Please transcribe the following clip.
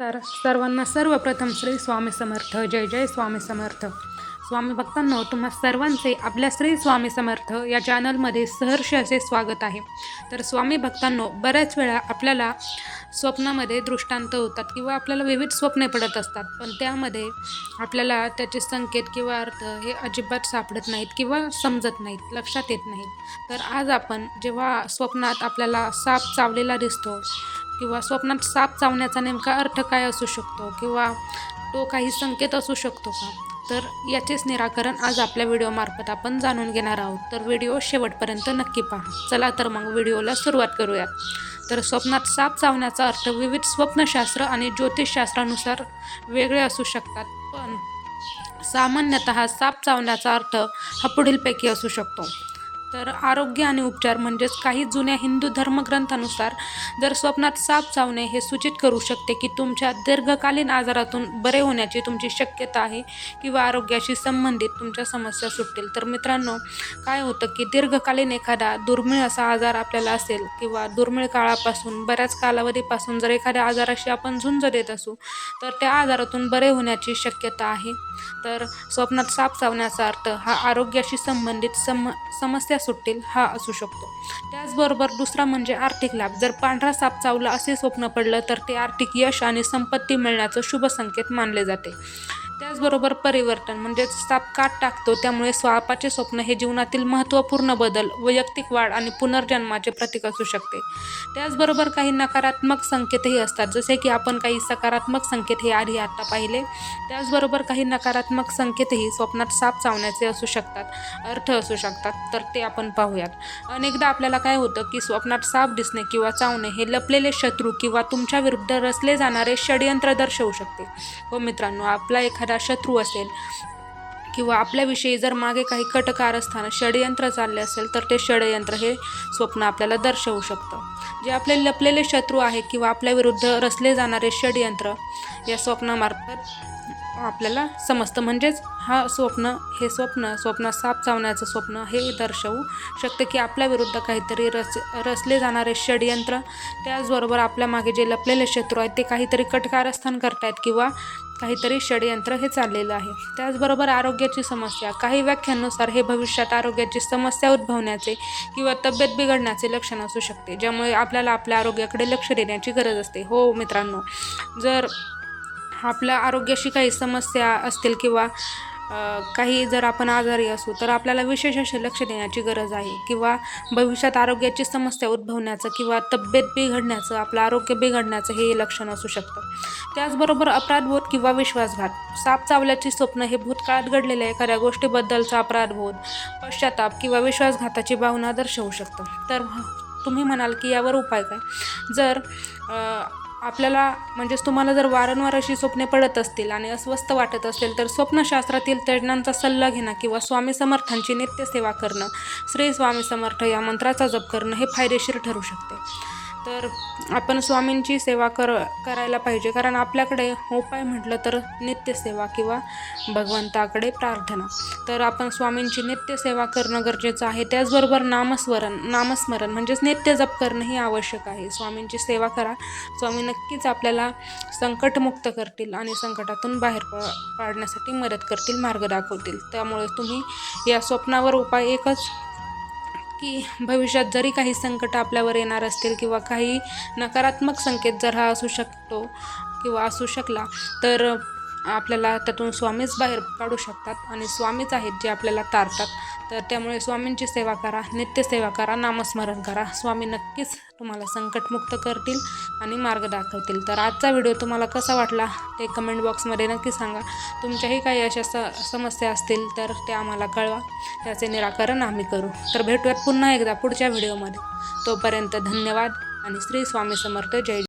तर सर्वांना सर्वप्रथम श्री स्वामी समर्थ. जय जय स्वामी समर्थ. स्वामी भक्तांनो तुम्हा सर्वांचे आपल्या श्री स्वामी समर्थ या चॅनलमध्ये सहर्ष असे स्वागत आहे. तर स्वामी भक्तांनो बऱ्याच वेळा आपल्याला स्वप्नामध्ये दृष्टांत होतात किंवा आपल्याला विविध स्वप्ने पडत असतात. पण त्यामध्ये आपल्याला त्याचे संकेत किंवा अर्थ हे अजिबात सापडत नाहीत किंवा समजत नाहीत लक्षात येत नाहीत. तर आज आपण जेव्हा स्वप्नात आपल्याला साप चावलेला दिसतो किंवा स्वप्नात साप चावण्याचा नेमका अर्थ काय असू शकतो किंवा तो काही संकेत असू शकतो का? तर याचेच निराकरण आज आपल्या व्हिडिओमार्फत आपण जाणून घेणार आहोत. तर व्हिडिओ शेवटपर्यंत नक्की पहा. चला तर मग व्हिडिओला सुरुवात करूयात. तर स्वप्नात साप चावण्याचा अर्थ विविध स्वप्नशास्त्र आणि ज्योतिषशास्त्रानुसार वेगळे असू शकतात पण सामान्यतः साप चावण्याचा अर्थ हा पुढीलपैकी असू शकतो. तर आरोग्य आणि उपचार म्हणजेच काही जुन्या हिंदू धर्मग्रंथानुसार जर स्वप्नात साप चावणे हे सूचित करू शकते की तुमच्या दीर्घकालीन आजारातून बरे होण्याची तुमची शक्यता आहे किंवा आरोग्याशी संबंधित तुमच्या समस्या सुटतील. तर मित्रांनो काय होतं की दीर्घकालीन एखादा दुर्मिळ असा आजार आपल्याला असेल किंवा दुर्मिळ काळापासून बऱ्याच कालावधीपासून जर एखाद्या आजाराशी आपण झुंज देत असू तर त्या आजारातून बरे होण्याची शक्यता आहे. तर स्वप्नात साप चावण्याचा अर्थ हा आरोग्याशी संबंधित सम समस्या सुटेल हा असू शकतो. त्याचबरोबर दुसरा म्हणजे आर्थिक लाभ. जर पांढरा साप चावला असे स्वप्न पडलं तर ते आर्थिक यश आणि संपत्ती मिळण्याचं शुभ संकेत मानले जाते. त्याचबरोबर परिवर्तन म्हणजेच साप काट टाकतो त्यामुळे स्वापाचे स्वप्न हे जीवनातील महत्त्वपूर्ण बदल वैयक्तिक वाढ आणि पुनर्जन्माचे प्रतीक असू शकते. त्याचबरोबर काही नकारात्मक संकेतही असतात जसे की आपण काही सकारात्मक संकेत हे आधी आत्ता पाहिले. त्याचबरोबर काही नकारात्मक संकेतही स्वप्नात साप चावण्याचे असू शकतात अर्थ असू शकतात तर ते आपण पाहूयात. अनेकदा आपल्याला काय होतं की स्वप्नात साप दिसणे किंवा चावणे हे लपलेले शत्रू किंवा तुमच्या विरुद्ध रचले जाणारे षडयंत्र दर्शवू शकते. हो मित्रांनो आपला एखादा शत्रू असेल किंवा आपल्याविषयी जर मागे काही कटकारस्थानं षडयंत्र चालले असेल तर ते षडयंत्र हे स्वप्न आपल्याला दर्शवू शकतं. जे आपले लपलेले शत्रू आहेत किंवा आपल्या विरुद्ध रचले जाणारे षडयंत्र या स्वप्नामार्फत आपल्याला समजतं. म्हणजेच हा स्वप्न हे स्वप्न स्वप्न साप चावण्याचं स्वप्न हे दर्शवू शकते की आपल्या विरुद्ध काहीतरी रच रचले जाणारे षडयंत्र. त्याचबरोबर आपल्या मागे जे लपलेले शत्रू आहेत ते काहीतरी कटकारस्थान करतायत किंवा काहीतरी षडयंत्र हे चाललेलं आहे. त्याचबरोबर आरोग्याची समस्या. काही व्याख्यांनुसार हे भविष्यात आरोग्याची समस्या उद्भवण्याचे किंवा तब्येत बिघडण्याचे लक्षण असू शकते ज्यामुळे आपल्याला आपल्या आरोग्याकडे लक्ष देण्याची गरज असते. हो मित्रांनो जर आपल्या आरोग्याशी काही समस्या असतील किंवा काही जर आपण आजारी असू तर आपल्याला विशेष असे लक्ष देण्याची गरज आहे. किंवा भविष्यात आरोग्याची समस्या उद्भवण्याचं किंवा तब्येत बिघडण्याचं आपलं आरोग्य बिघडण्याचं हे लक्षण असू शकतं. त्याचबरोबर अपराधबोध किंवा विश्वासघात. साप चावल्याची स्वप्न हे भूतकाळात घडलेल्या एखाद्या गोष्टीबद्दलचा अपराधबोध पश्चाताप किंवा विश्वासघाताची भावना दर्शवू शकतं. तर तुम्ही म्हणाल की यावर उपाय काय? जर आपल्याला म्हणजेच तुम्हाला जर वारंवार अशी स्वप्ने पडत असतील आणि अस्वस्थ वाटत असेल तर स्वप्नशास्त्रातील तज्ज्ञांचा सल्ला घेणं किंवा स्वामी समर्थांची नित्यसेवा करणं श्री स्वामी समर्थ या मंत्राचा जप करणं हे फायदेशीर ठरू शकते. तर आपण स्वामींची सेवा कर करायला पाहिजे. कारण आपल्याकडे उपाय म्हटलं तर नित्यसेवा किंवा भगवंताकडे प्रार्थना. तर आपण स्वामींची नित्यसेवा करणं गरजेचं आहे. त्याचबरोबर नामस्मरण नामस्मरण म्हणजेच नित्य जप करणंही आवश्यक आहे. स्वामींची सेवा करा. स्वामी नक्कीच आपल्याला संकटमुक्त करतील आणि संकटातून बाहेर प पाडण्यासाठी मदत करतील मार्ग दाखवतील. त्यामुळे तुम्ही या स्वप्नावर उपाय एकच की भविष्यात जरी काही संकट आपल्यावर येणार असतील किंवा काही नकारात्मक संकेत जर हा असू शकतो किंवा असू शकला तर आपल्याला त्यातून स्वामीच बाहेर काढू शकतात आणि स्वामीच आहेत जे आपल्याला तारतात. तर त्यामुळे स्वामींची सेवा करा नित्यसेवा करा नामस्मरण करा. स्वामी नक्कीच तुम्हाला संकटमुक्त करतील आणि मार्ग दाखवतील. तर आजचा व्हिडिओ तुम्हाला कसा वाटला ते कमेंट बॉक्समध्ये नक्की सांगा. तुमच्याही काही अशा स समस्या असतील तर ते आम्हाला कळवा. त्याचे निराकरण आम्ही करू. तर भेटूयात पुन्हा एकदा पुढच्या व्हिडिओमध्ये. तोपर्यंत धन्यवाद आणि श्री स्वामी समर्थ. जय